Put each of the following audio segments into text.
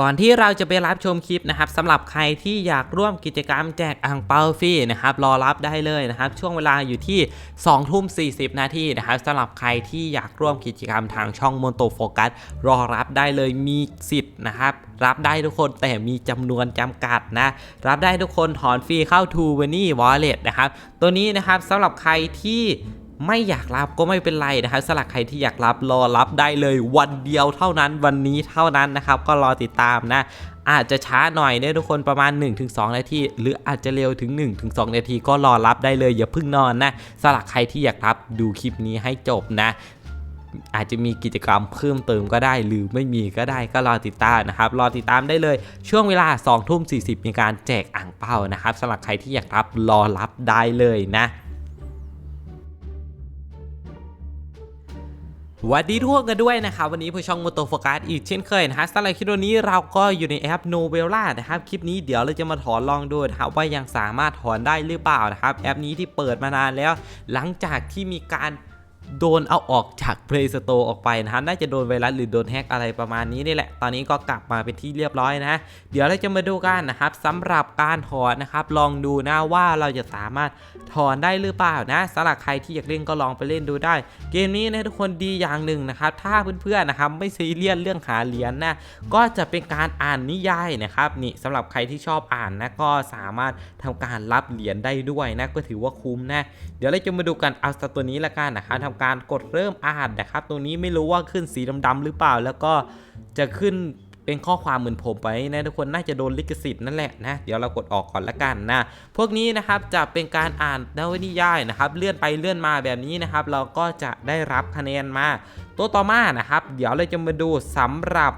ก่อนที่เราจะไปรับชมคลิปนะครับสำหรับใครที่อยากร่วมกิจกรรมแจกอ่างเปาฟรีนะครับรอรับได้เลยนะครับช่วงเวลาอยู่ที่2ทุ่ม40 นาทีนะครับสำหรับใครที่อยากร่วมกิจกรรมทางช่องมอนโตโฟกัสรอรับได้เลยมีสิทธิ์นะครับรับได้ทุกคนแต่มีจำนวนจำกัดนะรับได้ทุกคนถอนฟรีเข้า t ู v e n y Wallet นะครับตัวนี้นะครับสำหรับใครที่ ไม่อยากรับก็ไม่เป็นไรนะครับสำหรับใครที่อยากรับรอรับได้เลยวันเดียวเท่านั้นวันนี้เท่านั้นนะครับ ก็รอติดตามนะอาจจะช้าหน่อยเนี่ยทุกคนประมาณ 1-2 นาที หรืออาจจะเร็วถึง 1-2 นาทีก็รอรับได้เลยอย่าเพิ่งนอนนะสำหรับใครที่อยากรับดูคลิปนี้ให้จบนะอาจจะมีกิจกรรมเพิ่มเติมก็ได้ หรือไม่มีก็ได้ก็รอติดตามนะครับ รอติดตามได้เลยช่วงเวลา2ทุ่ม40 มีการแจกอ่างเป้านะครับสำหรับใครที่อยากรับรอรับได้เลยนะ วัสดีทุกคนกันด้วยนะครับวันนี้ผู้ช่องมอโตโฟกัสอีกเช่นเคยนะฮะสำหรับคลิปวันนี้เราก็อยู่ในแอปโนเวล่านะครับคลิปนี้เดี๋ยวเราจะมาถอนลองดูนะครับว่ายังสามารถถอนได้หรือเปล่านะครับแอปนี้ที่เปิดมานานแล้ว หลังจากที่มีการ โดนเอาออกจาก Play Store ออกไปนะฮะน่าจะโดนไวรัสหรือโดนแฮกอะไรประมาณนี้นี่แหละ ตอนนี้ก็กลับมาเป็นที่เรียบร้อยนะ เดี๋ยวเราจะมาดูกันนะครับสำหรับการถอนนะครับ ลองดูนะว่าเราจะสามารถถอนได้หรือเปล่านะสำหรับใครที่อยากเล่นก็ลองไปเล่นดูได้ เกมนี้นะทุกคนดีอย่างหนึ่งนะครับ ถ้าเพื่อนๆนะครับไม่ซีเรียสเรื่องหาเหรียญนะก็จะเป็นการอ่านนิยายนะครับนี่สำหรับใครที่ชอบอ่านนะก็สามารถทำการรับเหรียญได้ด้วยนะก็ถือว่าคุ้มนะ เดี๋ยวเราจะมาดูกันเอาสตัวนี้ละกันนะครับทำการกดเริ่มอ่านนะครับ ตรงนี้ไม่รู้ว่าขึ้นสีดำๆหรือเปล่า แล้วก็จะขึ้นเป็นข้อความเหมือนผมไปนะทุกคนน่าจะโดนลิขสิทธิ์นั่นแหละนะเดี๋ยวเรากดออกก่อนละกันนะพวกนี้นะครับจะเป็นการอ่านนวนิยายนะครับเลื่อนไปเลื่อนมาแบบนี้นะครับ เราก็จะได้รับคะแนนมา ตัวต่อมานะครับ เดี๋ยวเราจะมาดูสำหรับ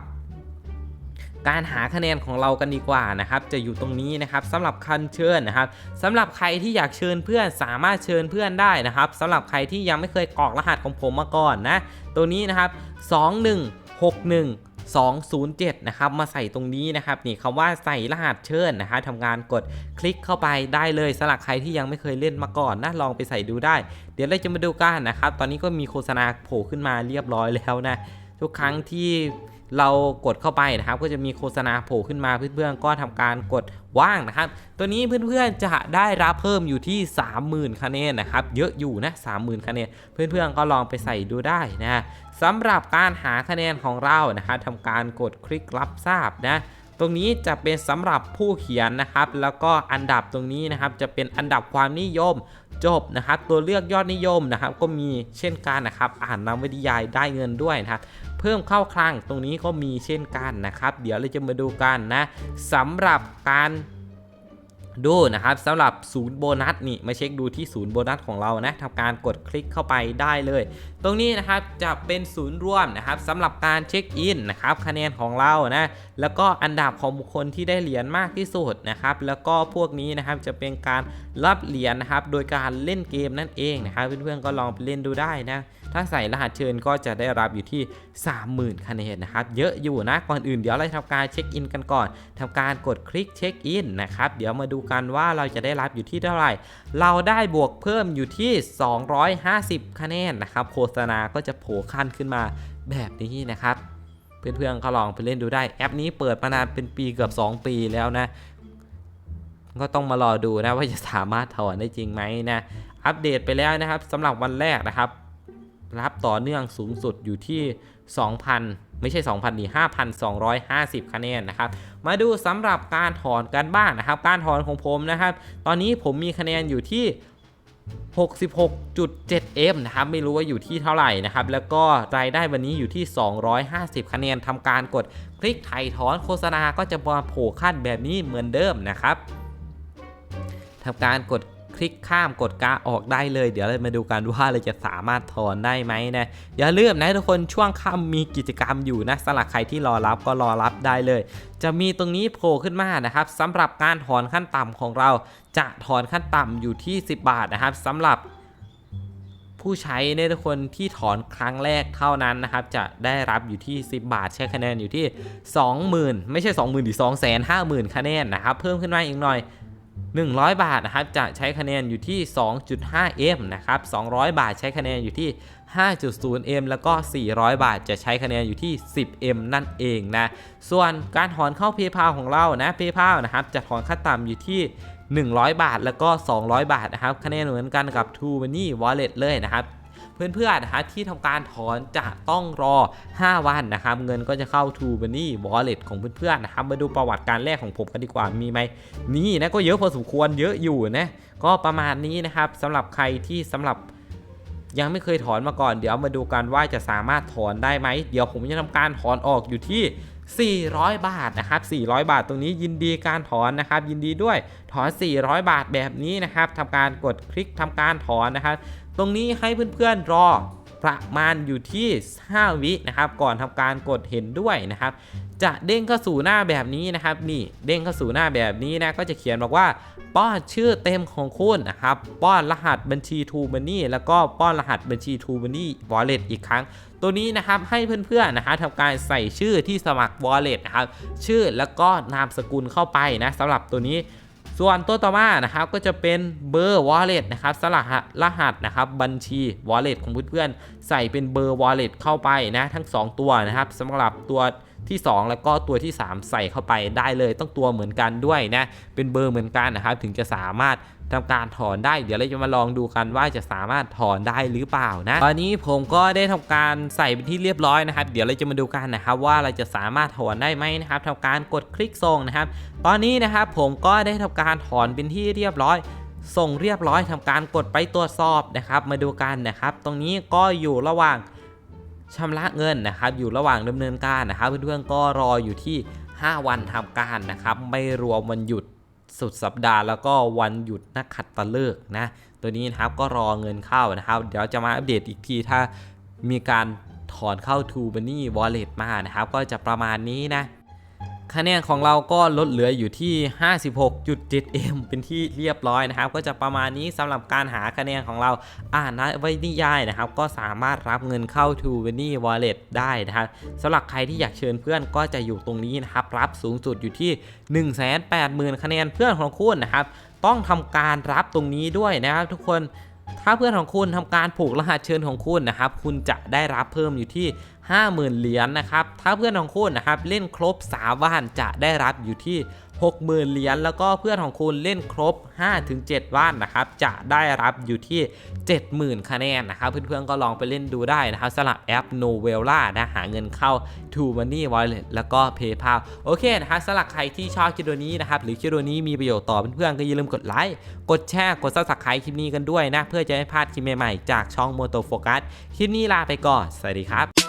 การหาคะแนนของเรากันดีกว่านะครับ จะอยู่ตรงนี้นะครับสำหรับคันเชิญนะครับสำหรับใครที่อยากเชิญเพื่อนสามารถเชิญเพื่อนได้นะครับสำหรับใครที่ยังไม่เคยกรอกรหัสของผมมาก่อนนะตัวนี้นะครับ 2161 207 นะครับ มาใส่ตรงนี้นะครับ นี่คำว่าใส่รหัสเชิญนะฮะทำงานกดคลิกเข้าไปได้เลยสำหรับใครที่ยังไม่เคยเล่นมาก่อนนะลองไปใส่ดูได้ เดี๋ยวเราจะมาดูกันนะครับ ตอนนี้ก็มีโฆษณาโผล่ขึ้นมาเรียบร้อยแล้วนะ ทุกครั้งที่เรากดเข้าไปนะครับ ก็จะมีโฆษณาโผล่ขึ้นมาเพื่อนๆก็ทำการกดว่างนะครับ ตัวนี้เพื่อนๆจะได้รับเพิ่มอยู่ที่ 30,000คะแนนนะครับ เยอะอยู่นะ30,000คะแนนเพื่อนๆก็ลองไปใส่ดูได้นะสำหรับการหาคะแนนของเรานะครับทำการกดคลิกรับทราบนะ ตรงนี้จะเป็นสำหรับผู้เขียนนะครับ แล้วก็อันดับตรงนี้นะครับ จะเป็นอันดับความนิยมจบนะครับ ตัวเลือกยอดนิยมนะครับ ก็มีเช่นกันนะครับ อ่านนวนิยายได้เงินด้วยนะครับเพิ่มเข้าคลังตรงนี้ก็มีเช่นกันนะครับ เดี๋ยวเราจะมาดูกันนะสำหรับการ ดูนะครับสำหรับศูนย์โบนัสนี่มาเช็คดูที่ศูนย์โบนัสของเรานะทำการกดคลิกเข้าไปได้เลย ตรงนี้นะครับจะเป็นศูนย์รวมนะครับสำหรับการเช็คอินนะครับคะแนนของเรานะแล้วก็อันดับของบุคคลที่ได้เหรียญมากที่สุดนะครับแล้วก็พวกนี้นะครับจะเป็นการรับเหรียญนะครับโดยการเล่นเกมนั่นเองนะครับเพื่อนๆก็ลองไปเล่นดูได้นะถ้าใส่รหัสเชิญก็จะได้รับอยู่ที่ 30,000 คะแนนนะครับเยอะอยู่นะก่อนอื่นเดี๋ยวเราทำการเช็คอินกันก่อนทำการกดคลิกเช็คอินนะครับเดี๋ยวมาดูกันว่าเราจะได้รับอยู่ที่เท่าไหร่ เราได้บวกเพิ่มอยู่ที่ 250 คะแนนนะครับ โฆษณาก็จะโผล่ขั้นขึ้นมาแบบนี้นะครับ เพื่อนๆก็ลองไปเล่นดูได้แอปนี้เปิดมานานเป็นปีเกือบ 2 ปีแล้วนะ ก็ต้องมารอดูนะว่าจะสามารถถอนได้จริงไหมนะ อัปเดตไปแล้วนะครับสำหรับวันแรกนะครับ รับต่อเนื่องสูงสุดอยู่ที่ 2,000 ไม่ใช่ 2,000ดี5,250 คะแนนนะครับ มาดูสำหรับการถอนกันบ้างนะครับ การถอนของผมนะครับ ตอนนี้ผมมีคะแนนอยู่ที่ 66.7M นะครับ ไม่รู้ว่าอยู่ที่เท่าไหร่นะครับ แล้วก็รายได้วันนี้อยู่ที่ 250 คะแนนทำการกดคลิกไถ่ถอนโฆษณาก็จะมาโผล่ขั้นแบบนี้เหมือนเดิมนะครับทำการกด ลิกข้ามกดกาออกได้เลย เดี๋ยวเรามาดูกันว่าเราจะสามารถถอนได้ไหมนะอย่าลืมนะทุกคนช่วงค่ำมีกิจกรรมอยู่นะสำหรับใครที่รอรับก็รอรับได้เลย จะมีตรงนี้โผล่ขึ้นมานะครับสำหรับการถอนขั้นต่ำของเรา จะถอนขั้นต่ำอยู่ที่ 10 บาทนะครับสำหรับผู้ใช้เนี่ยทุกคนที่ถอนครั้งแรกเท่านั้นนะครับ จะได้รับอยู่ที่ 10 บาทใช้คะแนนอยู่ที่ 20,000 ไม่ใช่ 20,000หรือ250,000คะแนนนะครับ เพิ่มขึ้นมาอีกหน่อย 100 บาทนะครับจะใช้คะแนนอยู่ที่ 2.5M นะครับ 200 บาทใช้คะแนนอยู่ที่ 5.0M แล้วก็ 400 บาทจะใช้คะแนนอยู่ที่ 10M นั่นเองนะ ส่วนการถอนเข้า PayPal ของเรานะ PayPal นะครับจะถอนขั้นต่ำอยู่ที่ 100 บาทแล้วก็ 200 บาทนะครับ คะแนนเหมือนกันกับ True Money Wallet เลยนะครับ เพื่อนๆนะครับที่ทำการถอนจะต้องรอ 5 วันนะครับเงินก็จะเข้า True Money Wallet ของเพื่อนๆนะครับมาดูประวัติการแรกของผมกันดีกว่ามีไหมนี่นะก็เยอะพอสมควรเยอะอยู่นะก็ประมาณนี้นะครับสำหรับใครที่สำหรับยังไม่เคยถอนมาก่อนเดี๋ยวมาดูกันว่าจะสามารถถอนได้ไหม เดี๋ยวผมจะทำการถอนออกอยู่ที่ 400 บาทนะครับ 400 บาทตรงนี้ยินดีการถอนนะครับ ยินดีด้วยถอน 400 บาทแบบนี้นะครับทำการกดคลิกทำการถอนนะครับ ตรงนี้ให้เพื่อนๆรอ ประมาณอยู่ที่ 5 วินะครับ ก่อนทำการกดเห็นด้วยนะครับ จะเด้งเข้าสู่หน้าแบบนี้นะครับ นี่เด้งเข้าสู่หน้าแบบนี้นะก็จะเขียนบอกว่าป้อนชื่อเต็มของคุณนะครับ ป้อนรหัสบัญชี t ูบันนี่แล้วก็ป้อนรหัสบัญชี t ูบันนี่ Wallet อีกครั้ง ตัวนี้นะครับให้เพื่อนๆนะฮะทำการใส่ชื่อที่สมัคร Wallet นะครับ ชื่อแล้วก็นามสกุลเข้าไปนะสำหรับตัวนี้ ส่วนตัวต่อมานะครับก็จะเป็นเบอร์ wallet นะครับสลักรหัสนะครับบัญชี wallet ของเพื่อนๆใส่เป็นเบอร์ wallet เข้าไปนะทั้ง 2 ตัวนะครับสำหรับตัว ที่ 2 แล้วก็ตัวที่ 3 ใส่เข้าไปได้เลยต้องตัวเหมือนกันด้วยนะเป็นเบอร์เหมือนกันนะครับ ถึงจะสามารถทำการถอนได้ เดี๋ยวเราจะมาลองดูกันว่าจะสามารถถอนได้หรือเปล่านะ ตอนนี้ผมก็ได้ทำการใส่เป็นที่เรียบร้อยนะครับ เดี๋ยวเราจะมาดูกันนะครับ ว่าเราจะสามารถถอนได้ไหมนะครับทำการกดคลิกส่งนะครับ ตอนนี้นะครับผมก็ได้ทำการถอนเป็นที่เรียบร้อยส่งเรียบร้อยทำการกดไปตรวจสอบนะครับ มาดูกันนะครับ ตรงนี้ก็อยู่ระหว่าง ชำระเงินนะครับ อยู่ระหว่างดำเนินการนะครับ เพื่อนๆก็รออยู่ที่ 5 วันทำการนะครับ ไม่รวมวันหยุดสุดสัปดาห์แล้วก็วันหยุดนักขัดตะเลิกษ์นะ ตัวนี้นะครับก็รอเงินเข้านะครับ เดี๋ยวจะมาอัปเดตอีกทีถ้ามีการถอนเข้า t ูบันนี่บัลเล็ตมานะครับ ก็จะประมาณนี้นะ คะแนนของเราก็ลดเหลืออยู่ที่ 56.7M เป็นที่เรียบร้อยนะครับ ก็จะประมาณนี้สำหรับการหาคะแนนของเราอ่านไว้นิยายนะครับ ก็สามารถรับเงินเข้า t ู v e n y Wallet ได้นะครับสำหรับใครที่อยากเชิญเพื่อนก็จะอยู่ตรงนี้นะครับ รับสูงสุดอยู่ที่ 180,000 คะแนนเพื่อนของคุณนะครับ ต้องทำการรับตรงนี้ด้วยนะครับ ทุกคนถ้าเพื่อนของคุณทำการผูกรหัสเชิญของคุณนะครับ คุณจะได้รับเพิ่มอยู่ที่ 50,000 เหรียญนะครับถ้าเพื่อนของคุณนะครับเล่นครบ3วันจะได้รับอยู่ที่ 60,000 เหรียญแล้วก็เพื่อนของคุณเล่นครบ 5-7วันนะครับจะได้รับอยู่ที่ 70,000 คะแนนนะครับเพื่อนๆก็ลองไปเล่นดูได้นะครับสำหรับแอป Novella นะหาเงินเข้า To Money Wallet แล้วก็ PayPal โอเคนะครับสำหรับใครที่ชอบคลิปวิดีโอนี้นะครับหรือคลิปวิดีโอนี้มีประโยชน์ต่อเพื่อนๆก็อย่าลืมกดไลค์กดแชร์กด Subscribe คลิปนี้กันด้วยนะเพื่อจะไม่พลาดคลิปใหม่ๆจากช่อง Moto Focus คลิปนี้ลาไปก่อนสวัสดีครับ